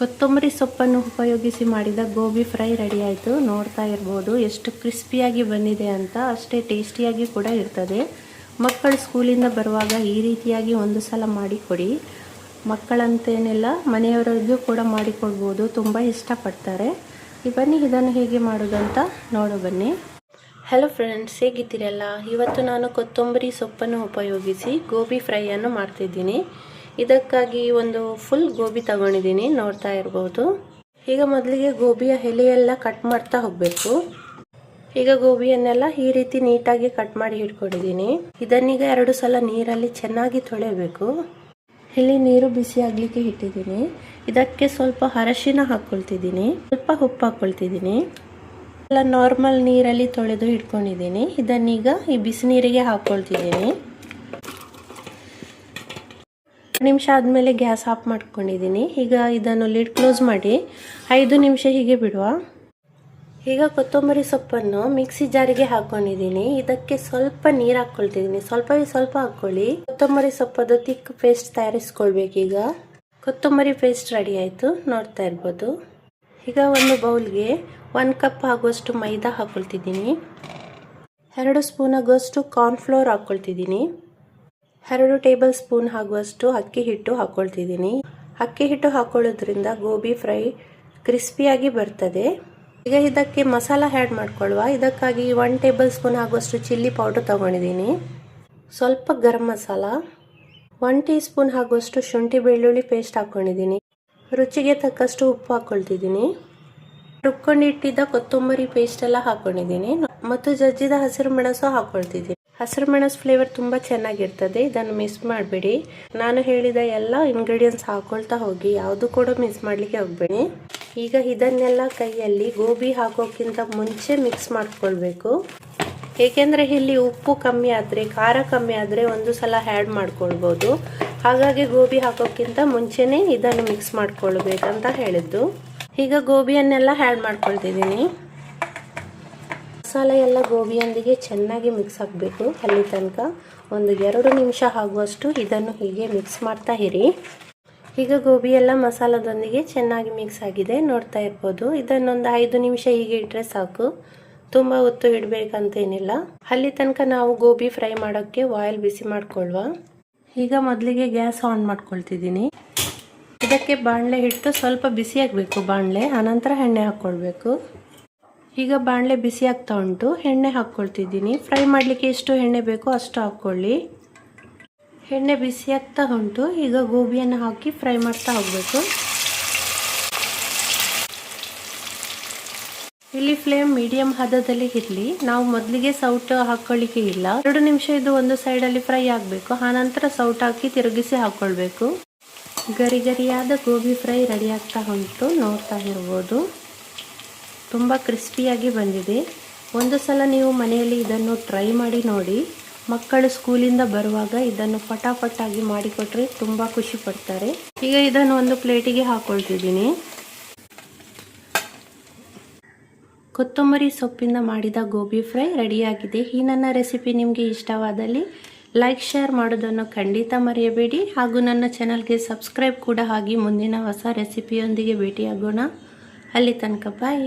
ಕೊತ್ತಂಬರಿ ಸೊಪ್ಪನ್ನು ಉಪಯೋಗಿಸಿ ಮಾಡಿದ ಗೋಬಿ ಫ್ರೈ ರೆಡಿ ಆಯಿತು ನೋಡ್ತಾ ಇರ್ಬೋದು ಎಷ್ಟು ಕ್ರಿಸ್ಪಿಯಾಗಿ ಬಂದಿದೆ ಅಂತ. ಅಷ್ಟೇ ಟೇಸ್ಟಿಯಾಗಿ ಕೂಡ ಇರ್ತದೆ. ಮಕ್ಕಳು ಸ್ಕೂಲಿಂದ ಬರುವಾಗ ಈ ರೀತಿಯಾಗಿ ಒಂದು ಸಲ ಮಾಡಿಕೊಡಿ. ಮಕ್ಕಳಂತೇನೆಲ್ಲ, ಮನೆಯವರಿಗೂ ಕೂಡ ಮಾಡಿಕೊಡ್ಬೋದು. ತುಂಬ ಇಷ್ಟಪಡ್ತಾರೆ. ಬನ್ನಿ, ಇದನ್ನು ಹೇಗೆ ಮಾಡೋದಂತ ನೋಡು ಬನ್ನಿ. ಹಲೋ ಫ್ರೆಂಡ್ಸ್ ಹೇಗಿದ್ದೀರಲ್ಲ? ಇವತ್ತು ನಾನು ಕೊತ್ತಂಬರಿ ಸೊಪ್ಪನ್ನು ಉಪಯೋಗಿಸಿ ಗೋಬಿ ಫ್ರೈಯನ್ನು ಮಾಡ್ತಿದ್ದೀನಿ. ಇದಕ್ಕಾಗಿ ಒಂದು ಫುಲ್ ಗೋಬಿ ತಗೊಂಡಿದ್ದೀನಿ, ನೋಡ್ತಾ ಇರ್ಬೋದು. ಈಗ ಮೊದಲಿಗೆ ಗೋಬಿಯ ಎಲೆಯೆಲ್ಲ ಕಟ್ ಮಾಡ್ತಾ ಹೋಗಬೇಕು. ಈಗ ಗೋಬಿಯನ್ನೆಲ್ಲ ಈ ರೀತಿ ನೀಟಾಗಿ ಕಟ್ ಮಾಡಿ ಇಟ್ಕೊಂಡಿದ್ದೀನಿ ಇದನ್ನೀಗ ಎರಡು ಸಲ ನೀರಲ್ಲಿ ಚೆನ್ನಾಗಿ ತೊಳೆಯಬೇಕು. ಇಲ್ಲಿ ನೀರು ಬಿಸಿ ಆಗ್ಲಿಕ್ಕೆ ಇಟ್ಟಿದ್ದೀನಿ. ಇದಕ್ಕೆ ಸ್ವಲ್ಪ ಅರಶಿನ ಹಾಕ್ಕೊಳ್ತಿದ್ದೀನಿ ಸ್ವಲ್ಪ ಉಪ್ಪು ಹಾಕ್ಕೊಳ್ತಿದ್ದೀನಿ ಎಲ್ಲ ನಾರ್ಮಲ್ ನೀರಲ್ಲಿ ತೊಳೆದು ಇಟ್ಕೊಂಡಿದ್ದೀನಿ ಇದನ್ನೀಗ ಈ ಬಿಸಿನೀರಿಗೆ ಹಾಕ್ಕೊಳ್ತಿದ್ದೀನಿ ನಿಮಿಷ ಆದಮೇಲೆ ಗ್ಯಾಸ್ ಆಫ್ ಮಾಡ್ಕೊಂಡಿದ್ದೀನಿ. ಈಗ ಇದನ್ನು ಲಿಡ್ ಕ್ಲೋಸ್ ಮಾಡಿ ಐದು ನಿಮಿಷ ಹೀಗೆ ಬಿಡುವ. ಈಗ ಕೊತ್ತಂಬರಿ ಸೊಪ್ಪನ್ನು ಮಿಕ್ಸಿ ಜಾರಿಗೆ ಹಾಕೊಂಡಿದ್ದೀನಿ. ಇದಕ್ಕೆ ಸ್ವಲ್ಪ ನೀರು ಹಾಕ್ಕೊಳ್ತಿದ್ದೀನಿ ಸ್ವಲ್ಪವೇ ಸ್ವಲ್ಪ ಹಾಕ್ಕೊಳ್ಳಿ ಕೊತ್ತಂಬರಿ ಸೊಪ್ಪದು ತಿಕ್ ಪೇಸ್ಟ್ ತಯಾರಿಸ್ಕೊಳ್ಬೇಕೀಗ ಕೊತ್ತಂಬರಿ ಪೇಸ್ಟ್ ರೆಡಿ ಆಯಿತು. ನೋಡ್ತಾ ಇರ್ಬೋದು. ಈಗ ಒಂದು ಬೌಲ್ಗೆ ಒಂದು ಕಪ್ ಆಗುವಷ್ಟು ಮೈದಾ ಹಾಕ್ಕೊಳ್ತಿದ್ದೀನಿ ಎರಡು ಸ್ಪೂನ್ ಆಗುವಷ್ಟು ಕಾರ್ನ್ಫ್ಲೋರ್ ಹಾಕ್ಕೊಳ್ತಿದ್ದೀನಿ ಎರಡು ಟೇಬಲ್ ಸ್ಪೂನ್ ಆಗುವಷ್ಟು ಅಕ್ಕಿ ಹಿಟ್ಟು ಹಾಕೊಳ್ತಿದ್ದೀನಿ. ಅಕ್ಕಿ ಹಿಟ್ಟು ಹಾಕೊಳ್ಳೋದ್ರಿಂದ ಗೋಬಿ ಫ್ರೈ ಕ್ರಿಸ್ಪಿಯಾಗಿ ಬರ್ತದೆ. ಈಗ ಇದಕ್ಕೆ ಮಸಾಲ ಆ್ಯಡ್ ಮಾಡ್ಕೊಳ್ಳುವ. ಇದಕ್ಕಾಗಿ ಒನ್ ಟೇಬಲ್ ಸ್ಪೂನ್ ಆಗುವಷ್ಟು ಚಿಲ್ಲಿ ಪೌಡರ್ ತೊಗೊಂಡಿದ್ದೀನಿ. ಸ್ವಲ್ಪ garam masala, one teaspoon ಆಗುವಷ್ಟು ಶುಂಠಿ ಬೆಳ್ಳುಳ್ಳಿ ಪೇಸ್ಟ್ ಹಾಕ್ಕೊಂಡಿದ್ದೀನಿ ರುಚಿಗೆ ತಕ್ಕಷ್ಟು ಉಪ್ಪು ಹಾಕ್ಕೊಳ್ತಿದ್ದೀನಿ ರುಬ್ಕೊಂಡಿಟ್ಟಿದ್ದ ಕೊತ್ತಂಬರಿ ಪೇಸ್ಟ್ ಎಲ್ಲ ಹಾಕ್ಕೊಂಡಿದ್ದೀನಿ ಮತ್ತು ಜಜ್ಜಿದ ಹಸಿರು ಮೆಣಸು ಹಾಕ್ಕೊಳ್ತಿದ್ದೀನಿ ಹಸಿರು ಮೆಣಸು ಫ್ಲೇವರ್ ತುಂಬ ಚೆನ್ನಾಗಿರ್ತದೆ. ಇದನ್ನು ಮಿಸ್ ಮಾಡಬೇಡಿ. ನಾನು ಹೇಳಿದ ಎಲ್ಲ ಇಂಗ್ರೀಡಿಯೆಂಟ್ಸ್ ಹಾಕೊಳ್ತಾ ಹೋಗಿ, ಯಾವುದು ಕೂಡ ಮಿಸ್ ಮಾಡಲಿಕ್ಕೆ ಹೋಗಬೇಡಿ. ಈಗ ಇದನ್ನೆಲ್ಲ ಕೈಯಲ್ಲಿ ಗೋಬಿ ಹಾಕೋಕ್ಕಿಂತ ಮುಂಚೆ ಮಿಕ್ಸ್ ಮಾಡ್ಕೊಳ್ಬೇಕು. ಏಕೆಂದರೆ ಇಲ್ಲಿ ಉಪ್ಪು ಕಮ್ಮಿ ಆದರೆ, ಖಾರ ಕಮ್ಮಿ ಆದರೆ ಒಂದು ಸಲ ಹ್ಯಾಡ್ ಮಾಡ್ಕೊಳ್ಬೋದು. ಹಾಗಾಗಿ ಗೋಬಿ ಹಾಕೋಕ್ಕಿಂತ ಮುಂಚೆನೇ ಇದನ್ನು ಮಿಕ್ಸ್ ಮಾಡ್ಕೊಳ್ಬೇಕಂತ ಹೇಳಿದ್ದು. ಈಗ ಗೋಬಿಯನ್ನೆಲ್ಲ ಹ್ಯಾಡ್ ಮಾಡ್ಕೊಳ್ತಿದ್ದೀನಿ. ಮಸಾಲೆ ಎಲ್ಲ ಗೋಬಿಯೊಂದಿಗೆ ಚೆನ್ನಾಗಿ ಮಿಕ್ಸ್ ಆಗಬೇಕು ಅಲ್ಲಿ ತನಕ ಒಂದು ಎರಡು ನಿಮಿಷ ಆಗುವಷ್ಟು ಇದನ್ನು ಹೀಗೆ ಮಿಕ್ಸ್ ಮಾಡ್ತಾ ಇರಿ. ಈಗ ಗೋಬಿ ಎಲ್ಲ ಮಸಾಲದೊಂದಿಗೆ ಚೆನ್ನಾಗಿ ಮಿಕ್ಸ್ ಆಗಿದೆ. ನೋಡ್ತಾ ಇರ್ಬೋದು. ಇದನ್ನೊಂದು ಐದು ನಿಮಿಷ ಹೀಗೆ ಇಟ್ಟರೆ ಸಾಕು. ತುಂಬ ಹೊತ್ತು ಇಡಬೇಕಂತೇನಿಲ್ಲ ಅಲ್ಲಿ ತನಕ ನಾವು ಗೋಬಿ ಫ್ರೈ ಮಾಡೋಕ್ಕೆ ಆಯಿಲ್ ಬಿಸಿ ಮಾಡಿಕೊಳ್ಳುವ ಈಗ ಮೊದಲಿಗೆ ಗ್ಯಾಸ್ ಆನ್ ಮಾಡ್ಕೊಳ್ತಿದ್ದೀನಿ. ಇದಕ್ಕೆ ಬಾಣಲೆ ಹಿಟ್ಟು ಸ್ವಲ್ಪ ಬಿಸಿ ಆಗಬೇಕು. ಬಾಣಲೆ, ಆನಂತರ ಎಣ್ಣೆ ಹಾಕ್ಕೊಳ್ಬೇಕು. ಈಗ ಬಾಣಲೆ ಬಿಸಿ ಆಗ್ತಾ ಉಂಟು. ಎಣ್ಣೆ ಹಾಕ್ಕೊಳ್ತಿದ್ದೀನಿ. ಫ್ರೈ ಮಾಡಲಿಕ್ಕೆ ಎಷ್ಟು ಎಣ್ಣೆ ಬೇಕೋ ಅಷ್ಟು ಹಾಕ್ಕೊಳ್ಳಿ. ಎಣ್ಣೆ ಬಿಸಿ ಆಗ್ತಾ ಉಂಟು. ಈಗ ಗೋಬಿಯನ್ನು ಹಾಕಿ ಫ್ರೈ ಮಾಡ್ತಾ ಹೋಗಬೇಕು. ಇಲ್ಲಿ ಫ್ಲೇಮ್ ಮೀಡಿಯಂ ಹದದಲ್ಲಿ ಇರಲಿ. ನಾವು ಮೊದಲಿಗೆ ಸೌಟ್ ಹಾಕೊಳ್ಳಿಕ್ಕೆ ಇಲ್ಲ. ಎರಡು ನಿಮಿಷ ಇದು ಒಂದು ಸೈಡಲ್ಲಿ ಫ್ರೈ ಆಗಬೇಕು. ಆನಂತರ ಸೌಟ್ ಹಾಕಿ ತಿರುಗಿಸಿ ಹಾಕ್ಕೊಳ್ಬೇಕು. ಗರಿ ಗರಿಯಾದ ಗೋಬಿ ಫ್ರೈ ರೆಡಿ ಆಗ್ತಾ ಉಂಟು. ನೋಡ್ತಾ ಇರ್ಬೋದು. ತುಂಬ ಕ್ರಿಸ್ಪಿಯಾಗಿ ಬಂದಿದೆ. ಒಂದು ಸಲ ನೀವು ಮನೆಯಲ್ಲಿ ಇದನ್ನು ಟ್ರೈ ಮಾಡಿ ನೋಡಿ. ಮಕ್ಕಳು ಸ್ಕೂಲಿಂದ ಬರುವಾಗ ಇದನ್ನು ಪಟಾಪಟ್ಟಾಗಿ ಮಾಡಿಕೊಟ್ರೆ ತುಂಬ ಖುಷಿ ಪಡ್ತಾರೆ. ಈಗ ಇದನ್ನು ಒಂದು ಪ್ಲೇಟಿಗೆ ಹಾಕೊಳ್ತಿದ್ದೀನಿ. ಕೊತ್ತಂಬರಿ ಸೊಪ್ಪಿಂದ ಮಾಡಿದ ಗೋಬಿ ಫ್ರೈ ರೆಡಿಯಾಗಿದೆ. ಈ ನನ್ನ ರೆಸಿಪಿ ನಿಮಗೆ ಇಷ್ಟವಾದಲ್ಲಿ ಲೈಕ್ ಶೇರ್ ಮಾಡೋದನ್ನು ಖಂಡಿತ ಮರೆಯಬೇಡಿ. ಹಾಗೂ ನನ್ನ ಚಾನಲ್ಗೆ ಸಬ್ಸ್ಕ್ರೈಬ್ ಕೂಡ ಆಗಿ ಮುಂದಿನ ಹೊಸ ರೆಸಿಪಿಯೊಂದಿಗೆ ಭೇಟಿಯಾಗೋಣ. ಅಲ್ಲಿ ತನಕ ಬಾಯ್